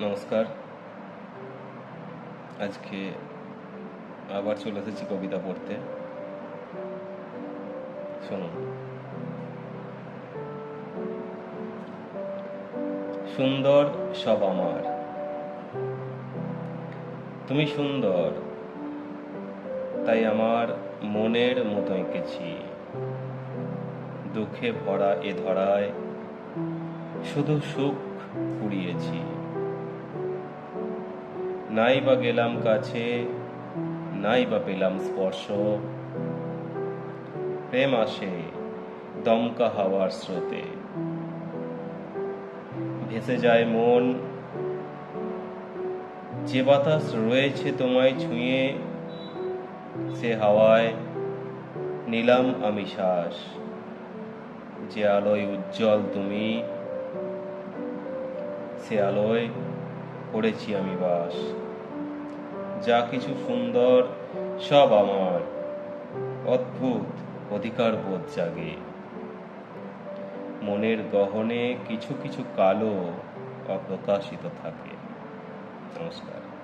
নমস্কার। আজকে আবার চলে এসেছি কবিতা পড়তে। শুনুন। সুন্দর সব আমার। তুমি সুন্দর, তাই আমার মনের মতো এঁকেছি। দুঃখে ভরা এ ধরায় শুধু সুখ কুড়িয়েছি। নাই বা গেলাম কাছে নাই বা পেলাম স্পর্শ। প্রেম আসে দমকা হাওয়ার স্রোতে। ভেসে যায় মন, যে বাতাস রয়েছে তোমায় ছুঁয়ে, সে হাওয়ায় নিলাম আমি শ্বাস। যে আলোয় উজ্জ্বল তুমি, সে আলোয় করেছি আমি বাস। যা কিছু সুন্দর, সব আমার। অদ্ভুত অধিকার বোধ জাগে। মনের গহনে কিছু কিছু কালো অপ্রকাশিত থাকে। নমস্কার।